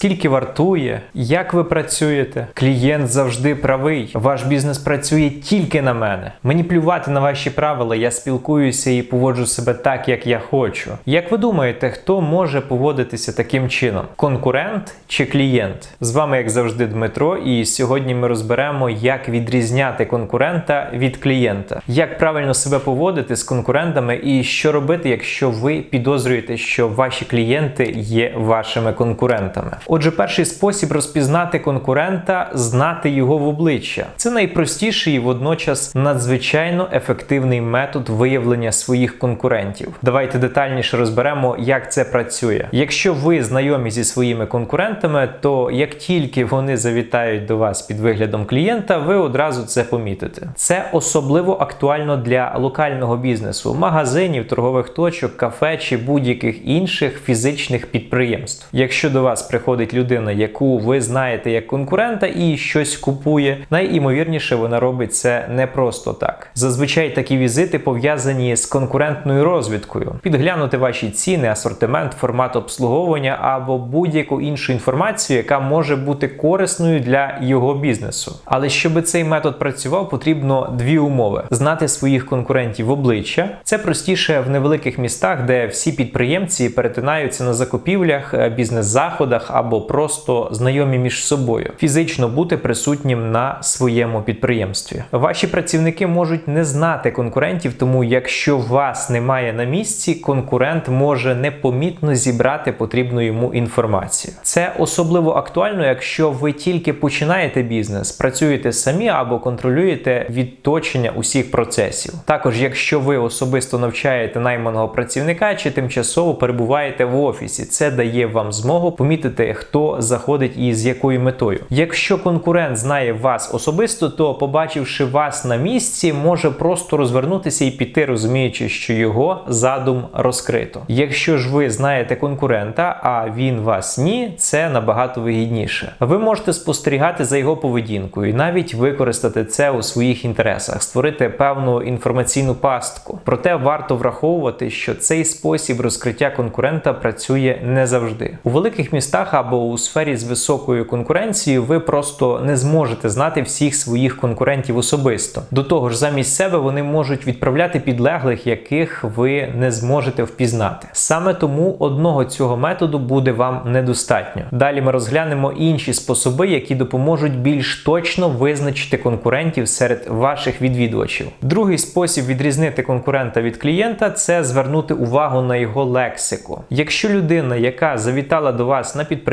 скільки вартує, як ви працюєте. Клієнт завжди правий. Ваш бізнес працює тільки на мене. Мені плювати на ваші правила, я спілкуюся і поводжу себе так, як я хочу. Як ви думаєте, хто може поводитися таким чином? Конкурент чи клієнт? З вами, як завжди, Дмитро, і сьогодні ми розберемо, як відрізняти конкурента від клієнта, як правильно себе поводити з конкурентами, і що робити, якщо ви підозрюєте, що ваші клієнти є вашими конкурентами. Отже, перший спосіб розпізнати конкурента знати його в обличчя. Це найпростіший і водночас надзвичайно ефективний метод виявлення своїх конкурентів. Давайте детальніше розберемо, як це працює. Якщо ви знайомі зі своїми конкурентами, то як тільки вони завітають до вас під виглядом клієнта, ви одразу це помітите. Це особливо актуально для локального бізнесу, магазинів, торгових точок, кафе чи будь-яких інших фізичних підприємств. Якщо до вас приходить людина, яку ви знаєте як конкурента, і щось купує, найімовірніше вона робить це не просто так. Зазвичай такі візити пов'язані з конкурентною розвідкою, підглянути ваші ціни, асортимент, формат обслуговування або будь-яку іншу інформацію, яка може бути корисною для його бізнесу. Але щоб цей метод працював, потрібно дві умови: знати своїх конкурентів в обличчя. Це простіше в невеликих містах, де всі підприємці перетинаються на закупівлях, е, бізнес-заходах або просто знайомі між собою. Фізично бути присутнім на своєму підприємстві. Ваші працівники можуть не знати конкурентів, тому якщо вас немає на місці, конкурент може непомітно зібрати потрібну йому інформацію. Це особливо актуально, якщо ви тільки починаєте бізнес, працюєте самі або контролюєте відточення усіх процесів. Також, якщо ви особисто навчаєте найманого працівника чи тимчасово перебуваєте в офісі, це дає вам змогу помітити, хто заходить і з якою метою. Якщо конкурент знає вас особисто, то побачивши вас на місці, може просто розвернутися і піти, розуміючи, що його задум розкрито. Якщо ж ви знаєте конкурента, а він вас ні, це набагато вигідніше. Ви можете спостерігати за його поведінкою і навіть використати це у своїх інтересах, створити певну інформаційну пастку. Проте варто враховувати, що цей спосіб розкриття конкурента працює не завжди. У великих містах або у сфері з високою конкуренцією ви просто не зможете знати всіх своїх конкурентів особисто. До того ж, замість себе вони можуть відправляти підлеглих, яких ви не зможете впізнати. Саме тому одного цього методу буде вам недостатньо. Далі ми розглянемо інші способи, які допоможуть більш точно визначити конкурентів серед ваших відвідувачів. Другий спосіб відрізнити конкурента від клієнта це звернути увагу на його лексику. Якщо людина, яка завітала до вас на підприємство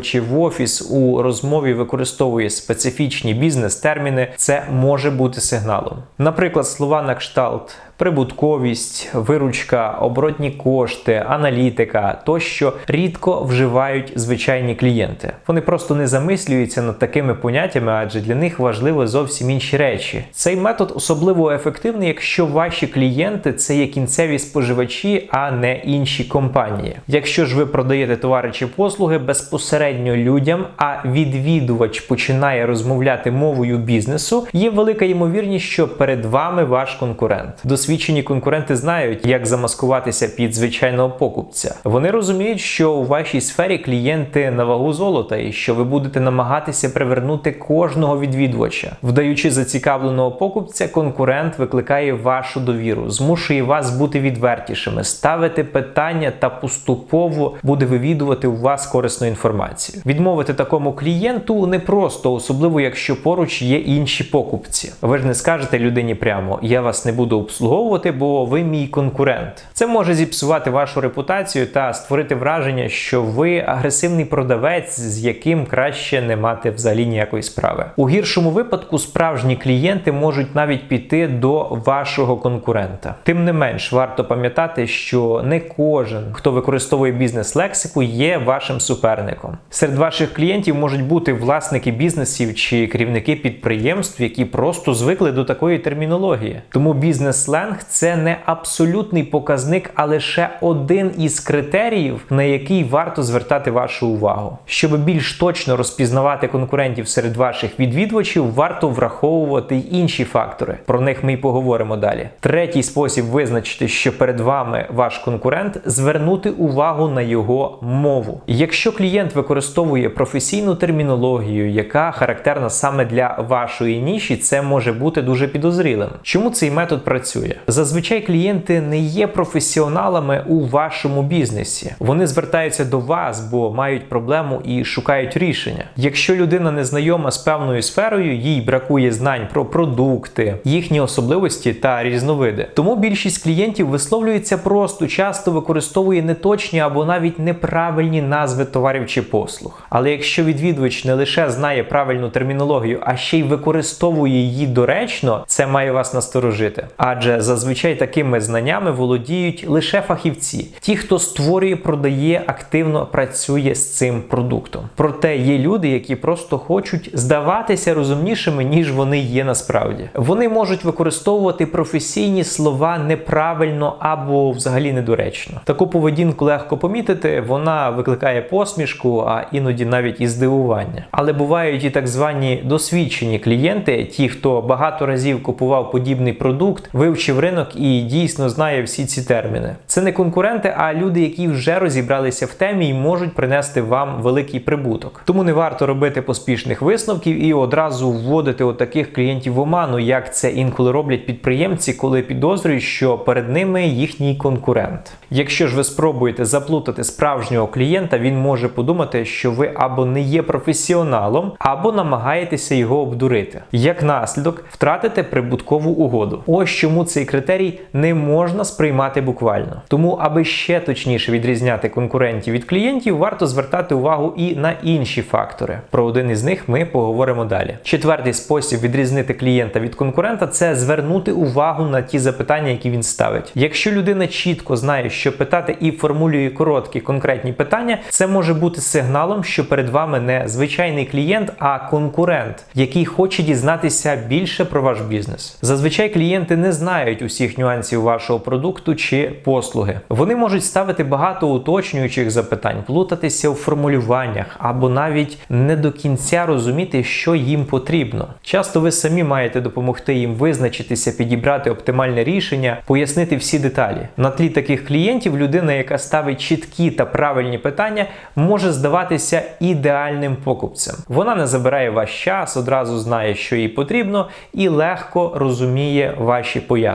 чи в офіс у розмові використовує специфічні бізнес-терміни, це може бути сигналом. Наприклад, слова на кшталт. Прибутковість, виручка, оборотні кошти, аналітика тощо рідко вживають звичайні клієнти. Вони просто не замислюються над такими поняттями, адже для них важливо зовсім інші речі. Цей метод особливо ефективний, якщо ваші клієнти це є кінцеві споживачі, а не інші компанії. Якщо ж ви продаєте товари чи послуги безпосередньо людям, а відвідувач починає розмовляти мовою бізнесу, є велика ймовірність, що перед вами ваш конкурент. Досвідчені конкуренти знають, як замаскуватися під звичайного покупця. Вони розуміють, що у вашій сфері клієнти на вагу золота, і що ви будете намагатися привернути кожного відвідувача. Вдаючи зацікавленого покупця, конкурент викликає вашу довіру, змушує вас бути відвертішими, ставити питання та поступово буде вивідувати у вас корисну інформацію. Відмовити такому клієнту непросто, особливо якщо поруч є інші покупці. Ви ж не скажете людині прямо: я вас не буду обслуговувати, бо ви мій конкурент. Це може зіпсувати вашу репутацію та створити враження, що ви агресивний продавець, з яким краще не мати взагалі ніякої справи. У гіршому випадку справжні клієнти можуть навіть піти до вашого конкурента. Тим не менш, варто пам'ятати, що не кожен, хто використовує бізнес-лексику, є вашим суперником. Серед ваших клієнтів можуть бути власники бізнесів чи керівники підприємств, які просто звикли до такої термінології. Тому бізнес-сленг сленг це не абсолютний показник, а лише один із критеріїв, на який варто звертати вашу увагу. Щоб більш точно розпізнавати конкурентів серед ваших відвідувачів, варто враховувати й інші фактори. Про них ми й поговоримо далі. Третій спосіб визначити, що перед вами ваш конкурент, звернути увагу на його мову. Якщо клієнт використовує професійну термінологію, яка характерна саме для вашої ніші, це може бути дуже підозрілим. Чому цей метод працює? Зазвичай клієнти не є професіоналами у вашому бізнесі. Вони звертаються до вас, бо мають проблему і шукають рішення. Якщо людина не знайома з певною сферою, їй бракує знань про продукти, їхні особливості та різновиди. Тому більшість клієнтів висловлюється просто, часто використовує неточні або навіть неправильні назви товарів чи послуг. Але якщо відвідувач не лише знає правильну термінологію, а ще й використовує її доречно, це має вас насторожити. Адже зазвичай такими знаннями володіють лише фахівці, ті, хто створює, продає, активно працює з цим продуктом. Проте є люди, які просто хочуть здаватися розумнішими, ніж вони є насправді. Вони можуть використовувати професійні слова неправильно або взагалі недоречно. Таку поведінку легко помітити, вона викликає посмішку, а іноді навіть і здивування. Але бувають і так звані досвідчені клієнти, ті, хто багато разів купував подібний продукт, вивчив ринок і дійсно знає всі ці терміни. Це не конкуренти, а люди, які вже розібралися в темі і можуть принести вам великий прибуток. Тому не варто робити поспішних висновків і одразу вводити отаких клієнтів в оману, як це інколи роблять підприємці, коли підозрюють, що перед ними їхній конкурент. Якщо ж ви спробуєте заплутати справжнього клієнта, він може подумати, що ви або не є професіоналом, або намагаєтеся його обдурити. Як наслідок, втратите прибуткову угоду. Ось чому цей критерій не можна сприймати буквально. Тому, аби ще точніше відрізняти конкурентів від клієнтів, варто звертати увагу і на інші фактори. Про один із них ми поговоримо далі. Четвертий спосіб відрізнити клієнта від конкурента це звернути увагу на ті запитання, які він ставить. Якщо людина чітко знає, що питати і формулює короткі конкретні питання, це може бути сигналом, що перед вами не звичайний клієнт, а конкурент, який хоче дізнатися більше про ваш бізнес. Зазвичай клієнти не знають усіх нюансів вашого продукту чи послуги. Вони можуть ставити багато уточнюючих запитань, плутатися у формулюваннях або навіть не до кінця розуміти, що їм потрібно. Часто ви самі маєте допомогти їм визначитися, підібрати оптимальне рішення, пояснити всі деталі. На тлі таких клієнтів людина, яка ставить чіткі та правильні питання, може здаватися ідеальним покупцем. Вона не забирає ваш час, одразу знає, що їй потрібно, і легко розуміє ваші пояснення.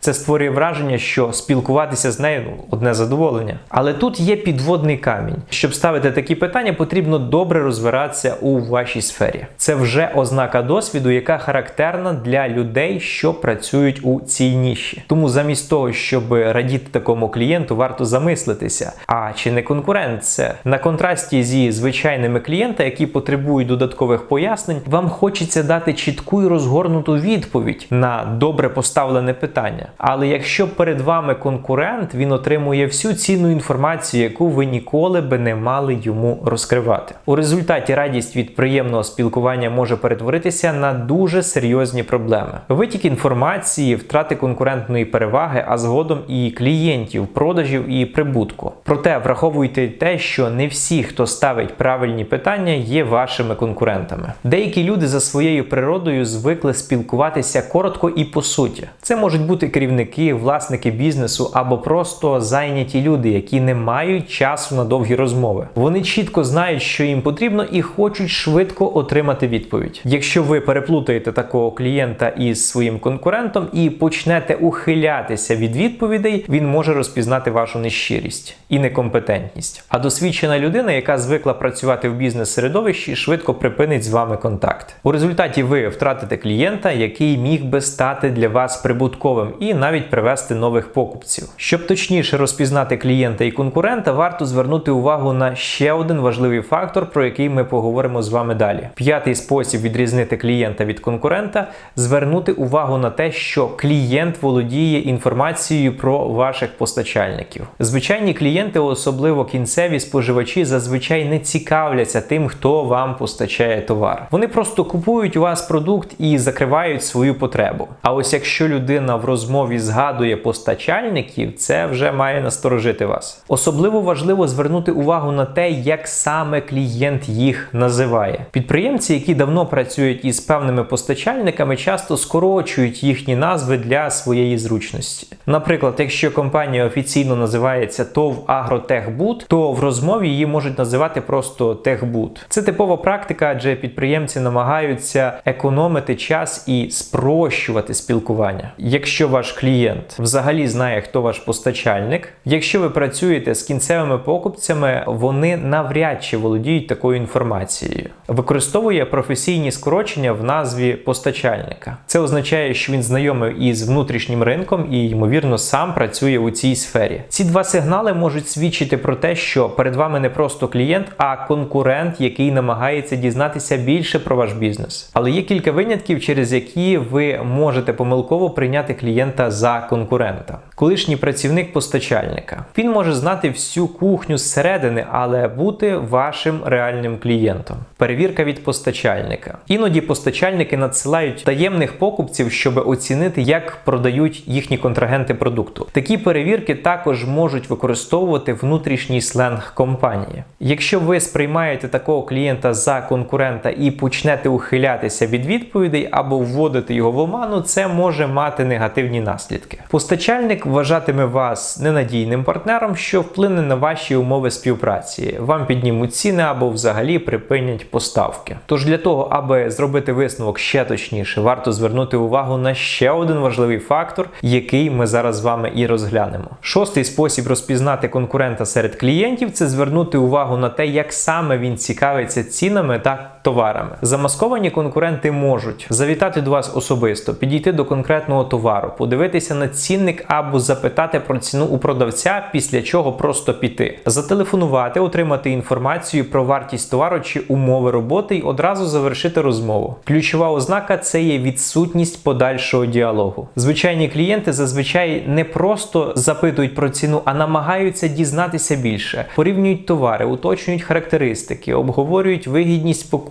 Це створює враження, що спілкуватися з нею ну, одне задоволення. Але тут є підводний камінь. Щоб ставити такі питання, потрібно добре розбиратися у вашій сфері. Це вже ознака досвіду, яка характерна для людей, що працюють у цій ніші. Тому замість того, щоб радіти такому клієнту, варто замислитися, а чи не конкурент це на контрасті зі звичайними клієнтами, які потребують додаткових пояснень, вам хочеться дати чітку і розгорнуту відповідь на добре поставлене питання. Але якщо перед вами конкурент, він отримує всю цінну інформацію, яку ви ніколи би не мали йому розкривати. У результаті радість від приємного спілкування може перетворитися на дуже серйозні проблеми. Витік інформації, втрати конкурентної переваги, а згодом і клієнтів, продажів і прибутку. Проте враховуйте те, що не всі, хто ставить правильні питання, є вашими конкурентами. Деякі люди за своєю природою звикли спілкуватися коротко і по суті. Це можуть бути керівники, власники бізнесу або просто зайняті люди, які не мають часу на довгі розмови. Вони чітко знають, що їм потрібно, і хочуть швидко отримати відповідь. Якщо ви переплутаєте такого клієнта із своїм конкурентом і почнете ухилятися від відповідей, він може розпізнати вашу нещирість і некомпетентність. А досвідчена людина, яка звикла працювати в бізнес-середовищі, швидко припинить з вами контакт. У результаті ви втратите клієнта, який міг би стати для вас прибутковим і навіть привести нових покупців. Щоб точніше розпізнати клієнта і конкурента, варто звернути увагу на ще один важливий фактор, про який ми поговоримо з вами далі. П'ятий спосіб відрізнити клієнта від конкурента звернути увагу на те, що клієнт володіє інформацією про ваших постачальників. Звичайні клієнти, особливо кінцеві споживачі, зазвичай не цікавляться тим, хто вам постачає товар. Вони просто купують у вас продукт і закривають свою потребу. А ось якщо людина людина в розмові згадує постачальників, це вже має насторожити вас. Особливо важливо звернути увагу на те, як саме клієнт їх називає. Підприємці, які давно працюють із певними постачальниками, часто скорочують їхні назви для своєї зручності. Наприклад, якщо компанія офіційно називається ТОВ Агротехбуд, то в розмові її можуть називати просто Техбуд. Це типова практика, адже підприємці намагаються економити час і спрощувати спілкування. Якщо ваш клієнт взагалі знає, хто ваш постачальник, якщо ви працюєте з кінцевими покупцями, вони навряд чи володіють такою інформацією. Використовує професійні скорочення в назві постачальника. Це означає, що він знайомий із внутрішнім ринком і, ймовірно, сам працює у цій сфері. Ці два сигнали можуть свідчити про те, що перед вами не просто клієнт, а конкурент, який намагається дізнатися більше про ваш бізнес. Але є кілька винятків, через які ви можете помилково прийняти клієнта за конкурента. Колишній працівник постачальника. Він може знати всю кухню зсередини, але бути вашим реальним клієнтом. Перевірка від постачальника. Іноді постачальники надсилають таємних покупців, щоб оцінити, як продають їхні контрагенти продукту. Такі перевірки також можуть використовувати внутрішній сленг компанії. Якщо ви сприймаєте такого клієнта за конкурента і почнете ухилятися від відповідей або вводити його в оману, це може мати негативні наслідки. Постачальник вважатиме вас ненадійним партнером, що вплине на ваші умови співпраці. Вам піднімуть ціни або взагалі припинять поставки. Тож для того, аби зробити висновок ще точніше, варто звернути увагу на ще один важливий фактор, який ми зараз з вами і розглянемо. Шостий спосіб розпізнати конкурента серед клієнтів це звернути увагу на те, як саме він цікавиться цінами та товарами. Замасковані конкуренти можуть завітати до вас особисто, підійти до конкретного товару, подивитися на цінник або запитати про ціну у продавця, після чого просто піти, зателефонувати, отримати інформацію про вартість товару чи умови роботи і одразу завершити розмову. Ключова ознака це є відсутність подальшого діалогу. Звичайні клієнти зазвичай не просто запитують про ціну, а намагаються дізнатися більше, порівнюють товари, уточнюють характеристики, обговорюють вигідність покупки.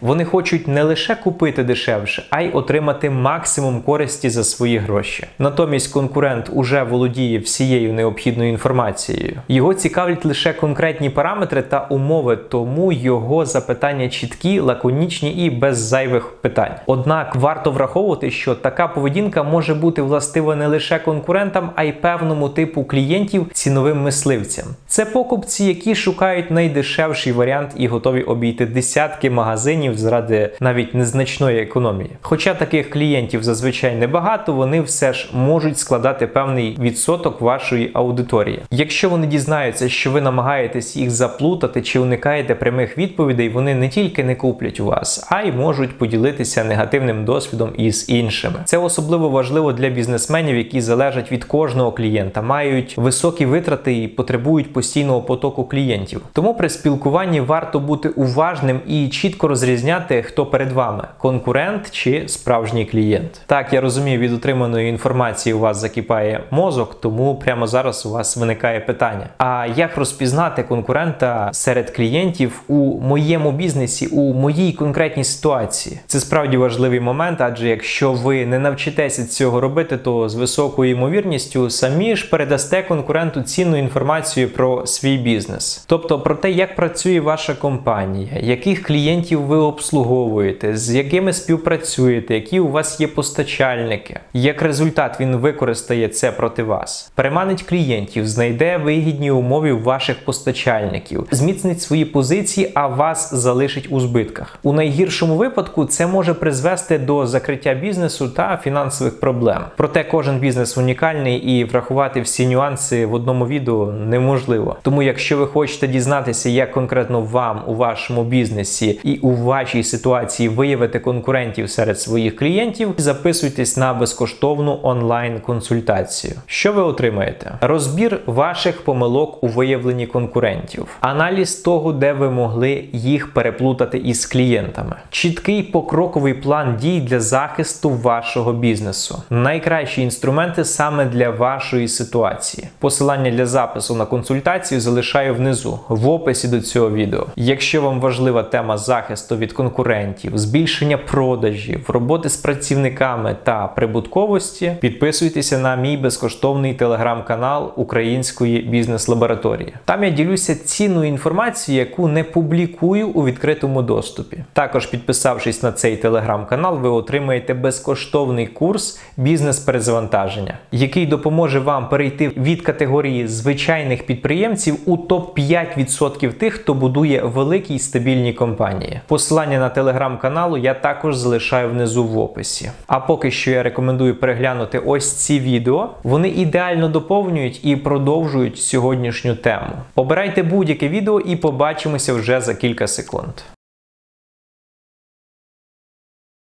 Вони хочуть не лише купити дешевше, а й отримати максимум користі за свої гроші. Натомість конкурент уже володіє всією необхідною інформацією. Його цікавлять лише конкретні параметри та умови, тому його запитання чіткі, лаконічні і без зайвих питань. Однак варто враховувати, що така поведінка може бути властива не лише конкурентам, а й певному типу клієнтів ціновим мисливцям. Це покупці, які шукають найдешевший варіант і готові обійти десятки магазинів заради навіть незначної економії. Хоча таких клієнтів зазвичай небагато, вони все ж можуть складати певний відсоток вашої аудиторії. Якщо вони дізнаються, що ви намагаєтесь їх заплутати чи уникаєте прямих відповідей, вони не тільки не куплять у вас, а й можуть поділитися негативним досвідом із іншими. Це особливо важливо для бізнесменів, які залежать від кожного клієнта, мають високі витрати і потребують постійного потоку клієнтів. Тому при спілкуванні варто бути уважним і чітко розрізняти, хто перед вами конкурент чи справжній клієнт. Так, я розумію, від отриманої інформації у вас закипає мозок, тому прямо зараз у вас виникає питання: а як розпізнати конкурента серед клієнтів у моєму бізнесі, у моїй конкретній ситуації? Це справді важливий момент, адже якщо ви не навчитеся цього робити, то з високою ймовірністю самі ж передасте конкуренту цінну інформацію про свій бізнес, тобто про те, як працює ваша компанія, яких клієнтів ви обслуговуєте, з якими співпрацюєте, які у вас є постачальники. Як результат він використає це проти вас, переманить клієнтів, знайде вигідні умови ваших постачальників, зміцнить свої позиції, а вас залишить у збитках. У найгіршому випадку це може призвести до закриття бізнесу та фінансових проблем. Проте кожен бізнес унікальний і врахувати всі нюанси в одному відео неможливо. Тому, якщо ви хочете дізнатися, як конкретно вам у вашому бізнесі і у вашій ситуації виявити конкурентів серед своїх клієнтів, записуйтесь на безкоштовну онлайн-консультацію. Що ви отримаєте? Розбір ваших помилок у виявленні конкурентів, аналіз того, де ви могли їх переплутати із клієнтами, чіткий покроковий план дій для захисту вашого бізнесу, найкращі інструменти саме для вашої ситуації. Посилання для запису на консультацію залишаю внизу в описі до цього відео. Якщо вам важлива тема захисту, захисту від конкурентів, збільшення продажів, роботи з працівниками та прибутковості, підписуйтеся на мій безкоштовний телеграм-канал Української бізнес-лабораторії. Там я ділюся цінною інформацією, яку не публікую у відкритому доступі. Також підписавшись на цей телеграм-канал, ви отримаєте безкоштовний курс бізнес-перезавантаження, який допоможе вам перейти від категорії звичайних підприємців у топ 5% тих, хто будує великі й стабільні компанії. Посилання на телеграм-каналу я також залишаю внизу в описі. А поки що я рекомендую переглянути ось ці відео. Вони ідеально доповнюють і продовжують сьогоднішню тему. Обирайте будь-яке відео і побачимося вже за кілька секунд.